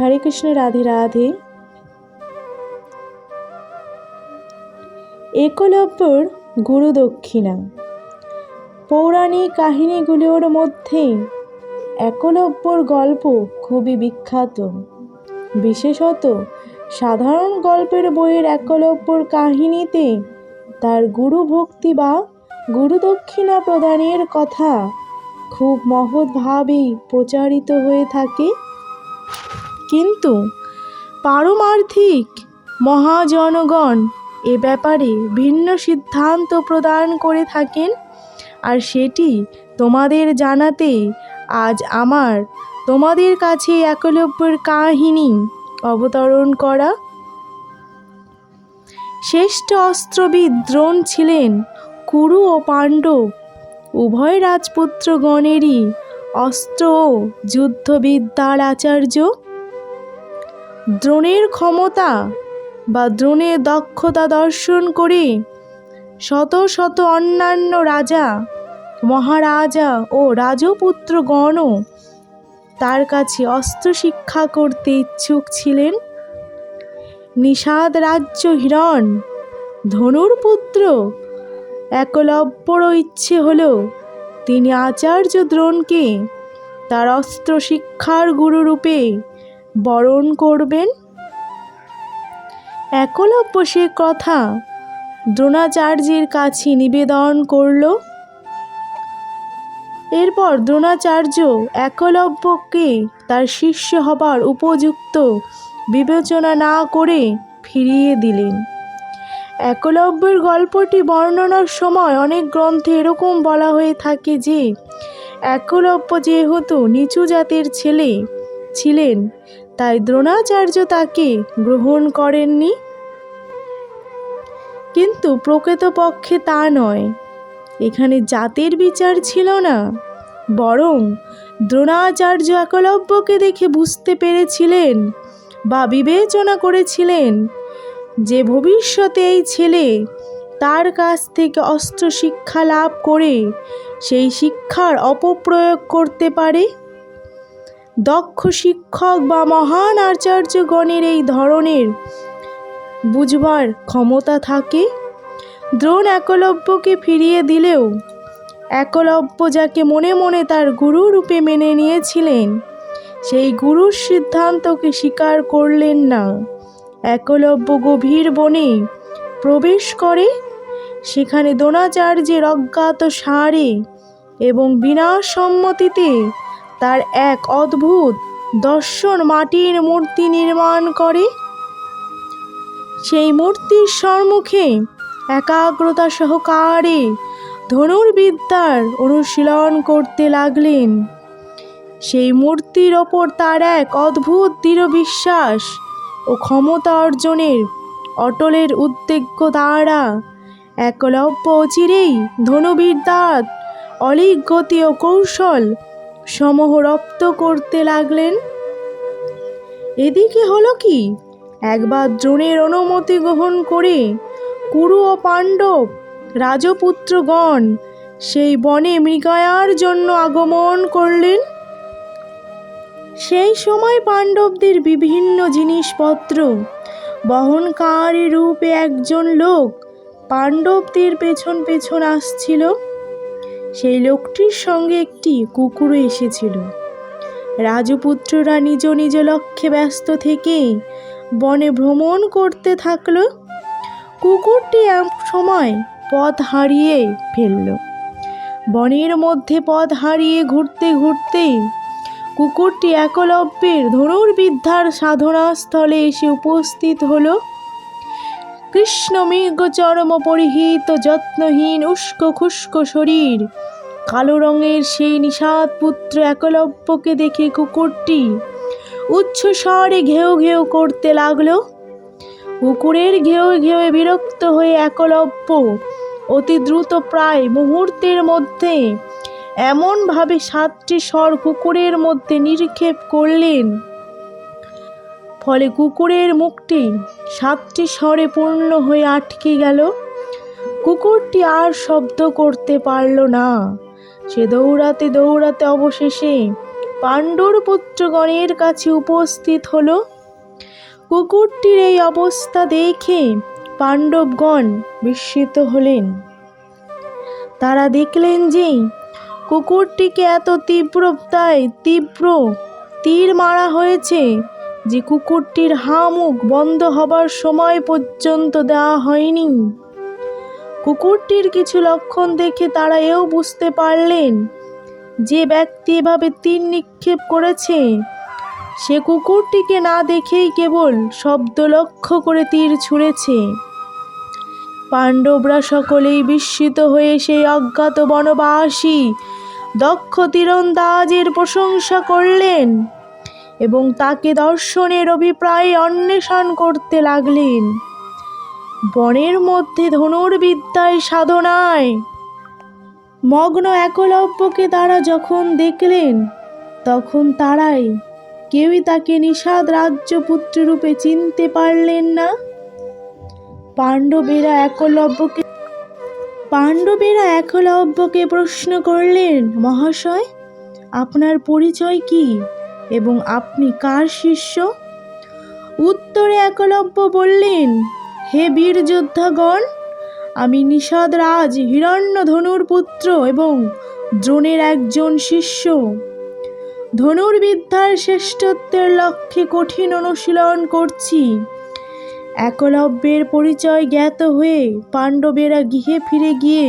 হরে কৃষ্ণ, রাধে রাধে। একলব্যর গুরু দক্ষিণা। পৌরাণিক কাহিনীগুলোর মধ্যে একলব্যর গল্প খুবই বিখ্যাত। বিশেষত সাধারণ গল্পের বইয়ের একলব্যর কাহিনীতে তার গুরু ভক্তি বা গুরু দক্ষিণা প্রদানের কথা খুব মহৎভাবেই প্রচারিত হয়ে থাকে। কিন্তু পারমার্থিক মহাজনগণ এ ব্যাপারে ভিন্ন সিদ্ধান্ত প্রদান করে থাকেন, আর সেটি তোমাদের জানাতে আজ আমার তোমাদের কাছে একলব্যের কাহিনী অবতরণ করা। শ্রেষ্ঠ অস্ত্রবিদ দ্রোণ ছিলেন কুরু ও পাণ্ডব। উভয় রাজপুত্রগণেরই অস্ত্র ও যুদ্ধবিদ্যার আচার্য। দ্রোণের ক্ষমতা বা দ্রোণের দক্ষতা দর্শন করে। শত শত অন্যান্য রাজা, মহারাজা ও রাজপুত্রগণও তার কাছে অস্ত্র শিক্ষা করতে ইচ্ছুক ছিলেন। নিষাদ রাজ্য হিরণ, ধনুর পুত্র, একলব্যরও ইচ্ছে হলো তিনি আচার্য দ্রোণকে তার অস্ত্র শিক্ষার গুরুরূপে বরণ করবেন? একলব্য সে কথা দ্রোণাচার্যের কাছে নিবেদন করল। এরপর দ্রোণাচার্য একলব্যকে তার শিষ্য হবার উপযুক্ত বিবেচনা না করে ফিরিয়ে দিলেন। একলব্যের গল্পটি বর্ণনার সময় অনেক গ্রন্থে এরকম বলা হয়ে থাকে যে, একলব্য যেহেতু নিচু জাতের ছেলে ছিলেন তাই দ্রোণাচার্য তাকে গ্রহণ করেননি। কিন্তু প্রকৃতপক্ষে তা নয়। এখানে জাতের বিচার ছিল না, বরং দ্রোণাচার্য একলব্যকে দেখে বুঝতে পেরেছিলেন বা বিবেচনা করেছিলেন যে ভবিষ্যতে এই ছেলে তার কাছ থেকে অস্ত্র শিক্ষা লাভ করে সেই শিক্ষার অপপ্রয়োগ করতে পারে। দক্ষ শিক্ষক বা মহান আচার্যগণের এই ধরনের বুঝবার ক্ষমতা থাকে। দ্রোণ একলব্যকে ফিরিয়ে দিলেও একলব্য যাকে মনে মনে তার গুরু রূপে মেনে নিয়েছিলেন, সেই গুরুর সিদ্ধান্তকে স্বীকার করলেন না। একলব্য গভীর বনে প্রবেশ করে, সেখানে দ্রোণাচার্যের অজ্ঞাত সারে এবং বিনা সম্মতিতে তার এক অদ্ভুত দর্শন মাটির মূর্তি নির্মাণ করে। সেই মূর্তির সম্মুখে একাগ্রতা সহকারে ধনুর্বিদ্যার অনুশীলন করতে লাগলেন। সেই মূর্তির ওপর তার এক অদ্ভুত দৃঢ় বিশ্বাস ও ক্ষমতা অর্জনের অটলের উদ্বেগ্য দ্বারা একলব্য অচিরেই ধনুবিদ্যার অলিক গতি ও কৌশল সমূহ রপ্ত করতে লাগলেন। এদিকে হলো কি? একবার দ্রোণের অনুমতি গ্রহণ করে কুরু ও পাণ্ডব, রাজপুত্রগণ সেই বনে মৃগয়ার জন্য আগমন করলেন। সেই সময় পাণ্ডবদের বিভিন্ন জিনিসপত্র, বহনকারী রূপে একজন লোক পাণ্ডবদের পেছন পেছন আসছিল। সেই লোকটির সঙ্গে একটি কুকুরও এসেছিল। রাজপুত্ররা নিজ নিজ লক্ষ্যে ব্যস্ত থেকে বনে ভ্রমণ করতে থাকল। কুকুরটি এক সময় পথ হারিয়ে ফেলল। বনের মধ্যে পথ হারিয়ে ঘুরতে ঘুরতে কুকুরটি একলব্যের ধনুর্বিদ্যার সাধনাস্থলে এসে উপস্থিত হলো। কৃষ্ণ মৃগ চরম পরিহিত যত্নহীন উস্কো খুস্কো শরীর। কালো রঙের সেই নিষাদ পুত্র একলব্যকে দেখে কুকুরটি উচ্চ স্বরে ঘেউ ঘেউ করতে লাগল। কুকুরের ঘেউ ঘেউয়ে বিরক্ত হয়ে একলব্য অতি দ্রুত প্রায় মুহূর্তের মধ্যে এমনভাবে সাতটি স্বর কুকুরের মধ্যে নিক্ষেপ করলেন। ফলে কুকুরের মুখটি সাতটি স্বরে পূর্ণ হয়ে আটকে গেল। কুকুরটি আর শব্দ করতে পারল না। সে দৌড়াতে দৌড়াতে অবশেষে পাণ্ডুর পুত্রগণের কাছে উপস্থিত হলো। কুকুরটির এই অবস্থা দেখে পাণ্ডবগণ বিস্মিত হলেন। তারা দেখলেন যে কুকুরটিকে এত তীব্রতায় তীব্র তীর মারা হয়েছে। যে কুকুরটির হা মুখ বন্ধ হবার সময় পর্যন্ত দেওয়া হয়নি। কুকুরটির কিছু লক্ষণ দেখে তারা এও বুঝতে পারলেন যে ব্যক্তি এভাবে তীর নিক্ষেপ করেছে। সে কুকুরটিকে না দেখেই কেবল শব্দ লক্ষ্য করে তীর ছুঁড়েছে। পাণ্ডবরা সকলেই বিস্মিত হয়ে সেই অজ্ঞাত বনবাসী দক্ষ তীরন্দাজের প্রশংসা করলেন। এবং তাকে দর্শনের অভিপ্রায়ে অন্বেষণ করতে লাগলেন। বনের মধ্যে ধনুর্বিদ্যায় সাধনায় মগ্ন একলব্যকে তারা যখন দেখলেন, তখন তারাই কেউই তাকে নিষাদ রাজ্যপুত্র রূপে চিনতে পারলেন না। পাণ্ডবেরা একলব্যকে পাণ্ডবেরা একলব্যকে প্রশ্ন করলেন, মহাশয়, আপনার পরিচয় কি? এবং আপনি কার শিষ্য? উত্তরে একলব্য বললেন, হে বীর যোদ্ধাগণ, আমি নিষাদ রাজ হিরণ্য ধনুর পুত্র এবং দ্রোণের একজন শিষ্য। ধনুর্বিদ্যার শ্রেষ্ঠত্বের লক্ষ্যে কঠিন অনুশীলন করছি। একলব্যের পরিচয় জ্ঞাত হয়ে পাণ্ডবেরা গৃহে ফিরে গিয়ে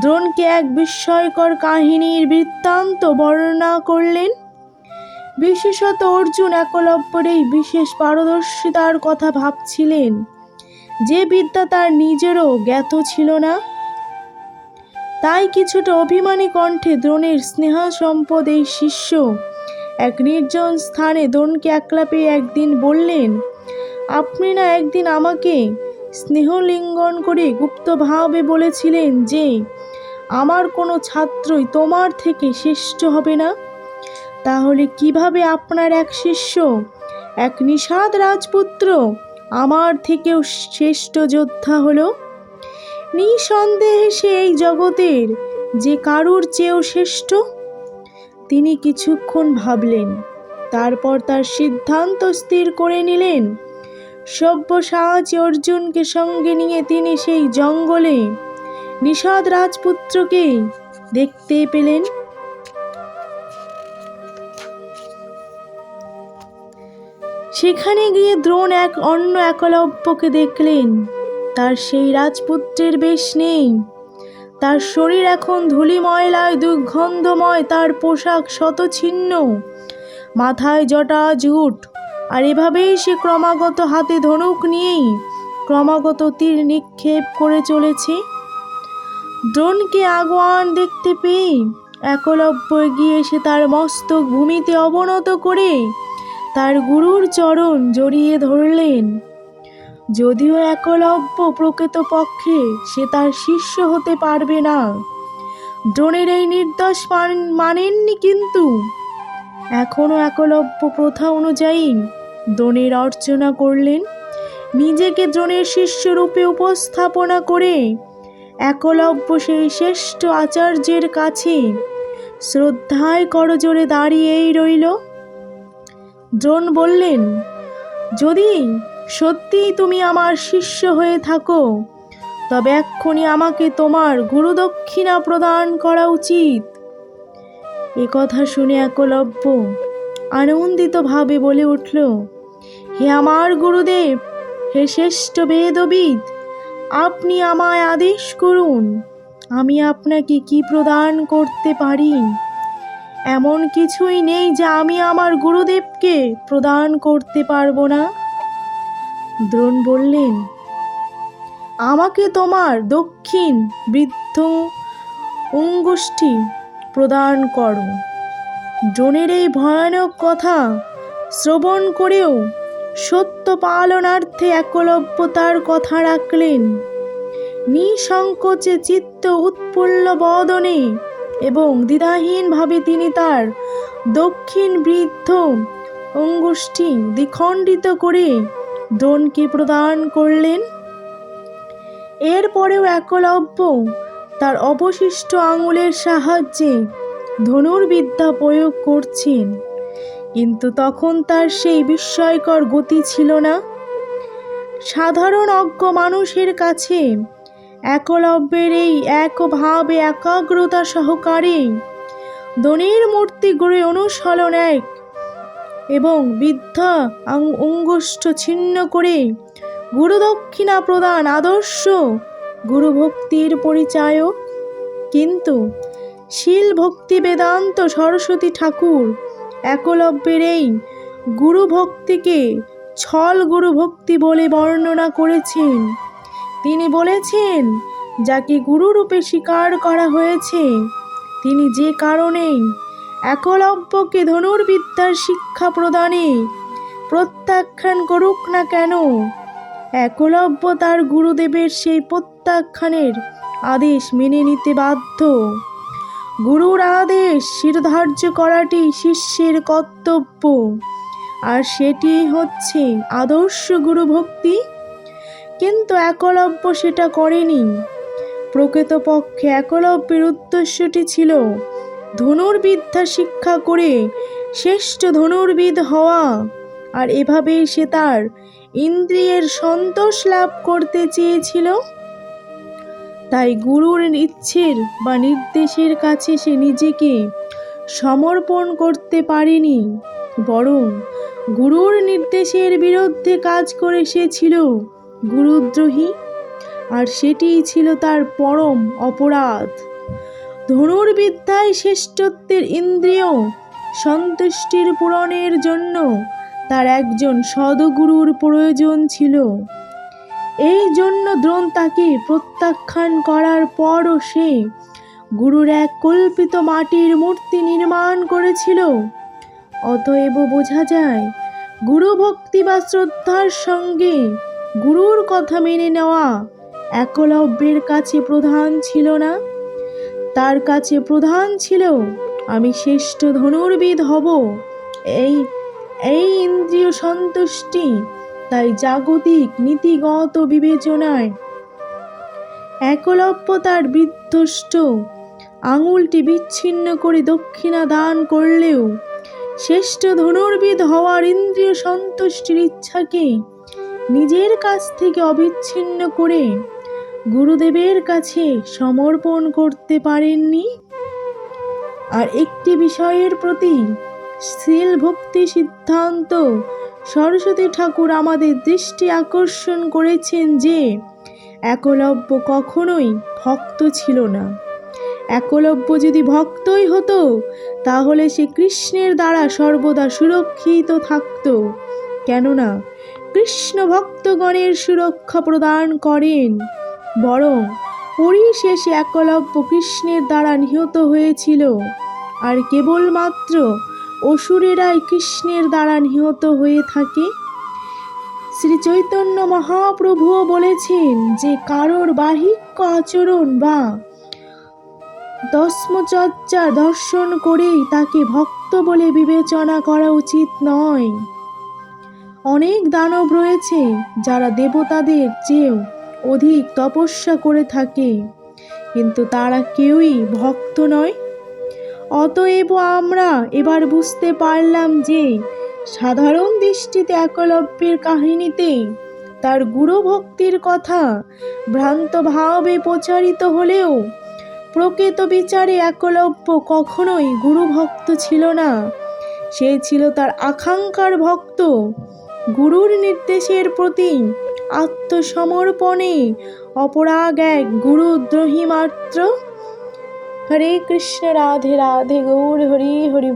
দ্রোণকে এক বিস্ময়কর কাহিনীর বৃত্তান্ত বর্ণনা করলেন। বিশেষত অর্জুন একলব্যের এই বিশেষ পারদর্শিতার কথা ভাবছিলেন। যে বিদ্যা তার নিজেরও জ্ঞাত ছিল না, তাই কিছুটা অভিমানী কণ্ঠে দ্রোণের স্নেহ সম্পদ এই শিষ্য এক নির্জন স্থানে দ্রোণকে একলা পেয়ে একদিন বললেন, আপনি না একদিন আমাকে স্নেহলিঙ্গন করে গুপ্তভাবে বলেছিলেন যে, আমার কোনো ছাত্রই তোমার থেকে শ্রেষ্ঠ হবে না? তাহলে কীভাবে আপনার এক শিষ্য, এক নিষাদ রাজপুত্র, আমার থেকেও শ্রেষ্ঠ যোদ্ধা হলো? নিঃসন্দেহে সে এই জগতের যে কারুর চেয়েও শ্রেষ্ঠ? তিনি কিছুক্ষণ ভাবলেন, তারপর তার সিদ্ধান্ত স্থির করে নিলেন। সব্যসাচী অর্জুনকে সঙ্গে নিয়ে তিনি সেই জঙ্গলে নিষাদ রাজপুত্রকে দেখতে পেলেন। সেখানে গিয়ে দ্রোণ এক অন্য একলব্যকে দেখলেন। তার সেই রাজপুত্রের বেশ নেই। তার শরীর এখন ধুলি ময়লায় দুর্গন্ধময়, তার পোশাক শতছিন্ন। মাথায় জটা জুট, আর এভাবেই সে ক্রমাগত হাতে ধনুক নিয়েই ক্রমাগত তীর নিক্ষেপ করে চলেছে। দ্রোণকে আগোয়ান দেখতে পেয়ে একলব্য গিয়ে সে তার মস্তক ভূমিতে অবনত করে তার গুরুর চরণ জড়িয়ে ধরলেন। যদিও একলব্য প্রকৃতপক্ষে সে তার শিষ্য হতে পারবে না। দ্রোণের এই নির্দোষ মান- মানেননি কিন্তু। এখনও একলব্য প্রথা অনুযায়ী দ্রোণের অর্চনা করলেন। নিজেকে দ্রোণের শিষ্যরূপে উপস্থাপনা করে একলব্য সেই শ্রেষ্ঠ আচার্যের কাছে শ্রদ্ধায় করজোরে দাঁড়িয়েই রইল। দ্রোণ বললেন, যদি সত্যিই তুমি আমার শিষ্য হয়ে থাকো, তবে এক্ষুনি আমাকে তোমার গুরুদক্ষিণা প্রদান করা উচিত। এ কথা শুনে একলব্য আনন্দিতভাবে বলে উঠল, হে আমার গুরুদেব, হে শ্রেষ্ঠ বেদবিদ, আপনি আমায় আদেশ করুন, আমি আপনাকে কি প্রদান করতে পারি? এমন কিছুই নেই যা আমি আমার গুরুদেবকে প্রদান করতে পারব না। দ্রোণ বললেন, আমাকে তোমার দক্ষিণ বৃদ্ধ অঙ্গুষ্ঠী প্রদান করো। ড্রোনের এই ভয়ানক কথা শ্রবণ করেও সত্য পালনার্থে একলব্যতার কথা রাখলেন। নিঃসংকোচে চিত্ত উৎফুল্ল বদনে এবং দ্বিধাহীনভাবে তিনি তার দক্ষিণ বৃদ্ধ অঙ্গুষ্ঠী দ্বিখণ্ডিত করে দ্রোণকে প্রদান করলেন। এরপরেও একলব্য তার অবশিষ্ট আঙুলের সাহায্যে ধনুর্বিদ্যা প্রয়োগ করছেন। কিন্তু তখন তার সেই বিস্ময়কর গতি ছিল না। সাধারণ অজ্ঞ মানুষের কাছে একলব্যের এই একভাবে একাগ্রতা সহকারে দনির মূর্তি গড়ে অনুসরণ এক এবং বিদ্যা আং- অঙ্গুষ্ঠ ছিন্ন করে গুরুদক্ষিণা প্রদান আদর্শ গুরুভক্তির পরিচায়ক। কিন্তু শীল ভক্তি বেদান্ত সরস্বতী ঠাকুর একলব্যের এই গুরুভক্তিকে ছল গুরুভক্তি বলে বর্ণনা করেছেন। তিনি বলেছেন যাকে গুরুরূপে স্বীকার করা হয়েছে, তিনি যে কারণেই একলব্যকে ধনুর্বিদ্যার শিক্ষা প্রদানে প্রত্যাখ্যান করুক না কেন, একলব্য তার গুরুদেবের সেই প্রত্যাখ্যানের আদেশ মেনে নিতে বাধ্য। গুরুর আদেশ শিরধার্য করাটি শিষ্যের কর্তব্য, আর সেটি হচ্ছে আদর্শ গুরুভক্তি। কিন্তু একলব্য সেটা করেনি। প্রকৃতপক্ষে একলব্যের উদ্দেশ্যটি ছিল ধনুর্বিদ্যা শিক্ষা করে শ্রেষ্ঠ ধনুর্বিদ হওয়া, আর এভাবেই সে তার ইন্দ্রিয়ের সন্তোষ লাভ করতে চেয়েছিল। তাই গুরুর ইচ্ছের বা নির্দেশের কাছে সে নিজেকে সমর্পণ করতে পারেনি, বরং গুরুর নির্দেশের বিরুদ্ধে কাজ করে সে ছিল। গুরুদ্রোহী, আর সেটিই ছিল তার পরম অপরাধ। ধনুর্বিদ্যায় শ্রেষ্ঠত্বের ইন্দ্রিয় সন্তুষ্টির পূরণের জন্য তার একজন সদগুরুর প্রয়োজন ছিল। এই জন্য দ্রোণ তাকে প্রত্যাখ্যান করার পরও সে গুরুর এক কল্পিত মাটির মূর্তি নির্মাণ করেছিল। অতএব বোঝা যায় গুরু ভক্তি বা শ্রদ্ধার সঙ্গে গুরুর কথা মেনে নেওয়া একলব্যের কাছে প্রধান ছিল না। তার কাছে প্রধান ছিল, আমি শ্রেষ্ঠ ধনুর্বিদ হব। এই এই ইন্দ্রিয় সন্তুষ্টি, তাই জাগতিক নীতিগত বিবেচনায় একলব্য তার বিধ্বস্ত আঙুলটি বিচ্ছিন্ন করে দক্ষিণা দান করলেও, শ্রেষ্ঠ ধনুর্বিদ হওয়ার ইন্দ্রিয় সন্তুষ্টির ইচ্ছাকে নিজের কাছ থেকে অবিচ্ছিন্ন করে গুরুদেবের কাছে সমর্পণ করতে পারেননি? আর একটি বিষয়ের প্রতি শীল ভক্তি সিদ্ধান্ত সরস্বতী ঠাকুর আমাদের দৃষ্টি আকর্ষণ করেছেন যে, একলব্য কখনোই ভক্ত ছিল না। একলব্য যদি ভক্তই হতো, তাহলে সে কৃষ্ণের দ্বারা সর্বদা সুরক্ষিত থাকত। কেননা কৃষ্ণ ভক্তগণের সুরক্ষা প্রদান করেন। বরং পরিশেষে একলব্য কৃষ্ণের দ্বারা নিহত হয়েছিল। আর কেবলমাত্র অসুরেরাই কৃষ্ণের দ্বারা নিহত হয়ে থাকে। শ্রী চৈতন্য মহাপ্রভুও বলেছেন যে কারোর বাহিক্য আচরণ বা দশমচর্চা দর্শন করেই তাকে ভক্ত বলে বিবেচনা করা উচিত নয়। অনেক দানব রয়েছে যারা দেবতাদের চেয়েও অধিক তপস্যা করে থাকে। কিন্তু তারা কেউই ভক্ত নয়। অতএব আমরা এবার বুঝতে পারলাম যে সাধারণ দৃষ্টিতে একলব্যের কাহিনীতে তার গুরু ভক্তির কথা ভ্রান্ত ভাবে প্রচারিত হলেও প্রকৃত বিচারে একলব্য কখনোই গুরুভক্ত ছিল না। সে ছিল তার আকাঙ্ক্ষার ভক্ত। গুরুর নির্দেশের প্রতি আত্মসমর্পণে অপরাগ এক গুরুদ্রোহী মাত্র। হরে কৃষ্ণ, রাধে রাধে, গৌর, হরি হরি